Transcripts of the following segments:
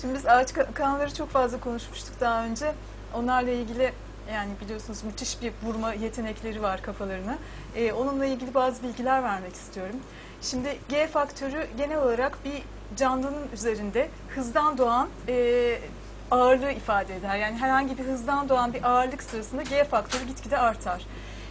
Şimdi biz ağaç ka- kanalları çok fazla konuşmuştuk daha önce. Onlarla ilgili yani biliyorsunuz müthiş bir vurma yetenekleri var kafalarına. Ee, onunla ilgili bazı bilgiler vermek istiyorum. Şimdi G faktörü genel olarak bir canlının üzerinde hızdan doğan e, ağırlığı ifade eder. Yani herhangi bir hızdan doğan bir ağırlık sırasında G faktörü gitgide artar.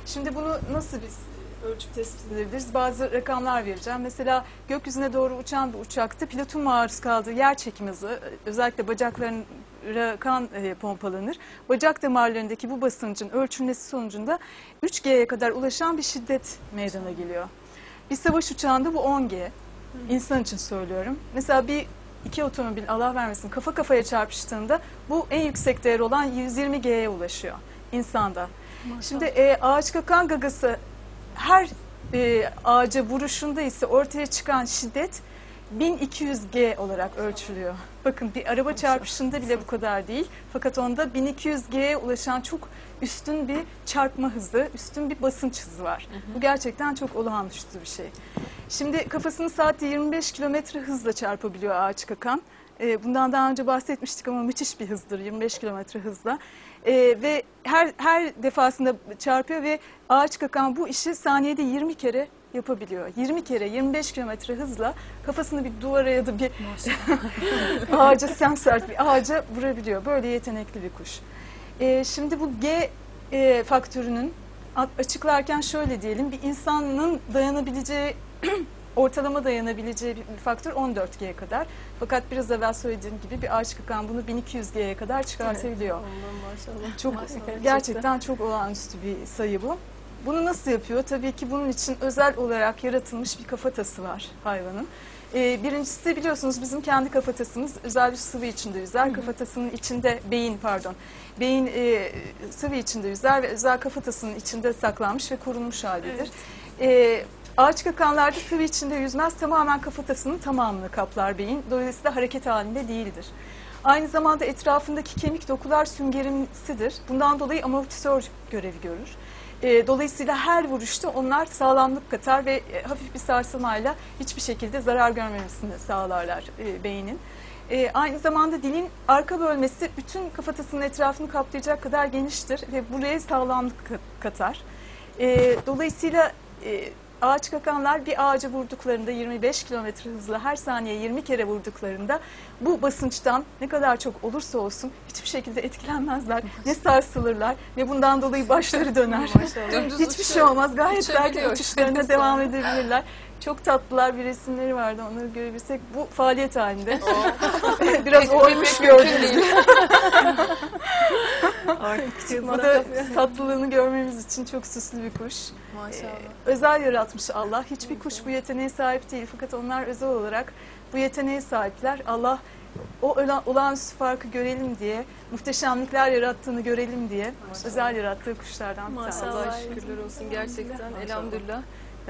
Şimdi bunu nasıl biz ölçüp tespit edebiliriz? Bazı rakamlar vereceğim. Mesela gökyüzüne doğru uçan bir uçakta pilotun maruz kaldığı yer çekim hızı, özellikle bacaklarına kan e, pompalanır. Bacak damarlarındaki bu basıncın ölçülmesi sonucunda 3G'ye kadar ulaşan bir şiddet meydana geliyor. Bir savaş uçağında bu 10G. İnsan için söylüyorum. Mesela bir iki otomobil Allah vermesin kafa kafaya çarpıştığında bu en yüksek değer olan 120G'ye ulaşıyor insanda. Şimdi e, ağaç kakan gagası her e, ağaca vuruşunda ise ortaya çıkan şiddet 1200G olarak ölçülüyor. Bakın bir araba çarpışında bile bu kadar değil. Fakat onda 1200G'ye ulaşan çok üstün bir çarpma hızı, üstün bir basınç hızı var. Bu gerçekten çok olağanüstü bir şey. Şimdi kafasını saatte 25 kilometre hızla çarpabiliyor ağaç kakan. E, bundan daha önce bahsetmiştik ama müthiş bir hızdır 25 kilometre hızla. E, ve her her defasında çarpıyor ve ağaç kakan bu işi saniyede 20 kere yapabiliyor. 20 kere 25 kilometre hızla kafasını bir duvara ya da bir ağaca sen sert bir ağaca vurabiliyor. Böyle yetenekli bir kuş. E, şimdi bu G e, faktörünün açıklarken şöyle diyelim bir insanın dayanabileceği ortalama dayanabileceği bir faktör 14G'ye kadar. Fakat biraz evvel söylediğim gibi bir ağaç kakan bunu 1200G'ye kadar çıkartabiliyor. Ondan maşallah. Çok Maşallah, gerçekten çok olağanüstü bir sayı bu. Bunu nasıl yapıyor? Tabii ki bunun için özel olarak yaratılmış bir kafatası var hayvanın. Ee, birincisi biliyorsunuz bizim kendi kafatasımız özel bir sıvı içinde yüzer. Kafatasının içinde beyin pardon. Beyin e, sıvı içinde yüzer ve özel kafatasının içinde saklanmış ve korunmuş halidir. Ee, ağaç kakanlarda sıvı içinde yüzmez. Tamamen kafatasının tamamını kaplar beyin. Dolayısıyla hareket halinde değildir. Aynı zamanda etrafındaki kemik dokular süngerimsidir. Bundan dolayı amortisör görevi görür. E, dolayısıyla her vuruşta onlar sağlamlık katar ve e, hafif bir sarsılmayla hiçbir şekilde zarar görmemesini sağlarlar e, beynin. E, aynı zamanda dilin arka bölmesi bütün kafatasının etrafını kaplayacak kadar geniştir ve buraya sağlamlık ka- katar. E, dolayısıyla e, ağaç kakanlar bir ağaca vurduklarında 25 kilometre hızla her saniye 20 kere vurduklarında bu basınçtan ne kadar çok olursa olsun hiçbir şekilde etkilenmezler. Ne sarsılırlar ne bundan dolayı başları döner. Hiçbir şey olmaz. Gayet şu uçuşlarına devam edebilirler. Çok tatlılar bir resimleri vardı. Onları görebilsek bu faaliyet halinde. Biraz olmuş gördüğünüz gibi. Artık Çıkmada tatlılığını görmemiz için çok süslü bir kuş. Maşallah. Ee, özel yaratmış Allah. Hiçbir kuş bu yeteneğe sahip değil. Fakat onlar özel olarak bu yeteneğe sahipler. Allah o olağanüstü farkı görelim diye, muhteşemlikler yarattığını görelim diye özel yarattığı kuşlardan bir tanesi. Maşallah şükürler olsun gerçekten elhamdülillah.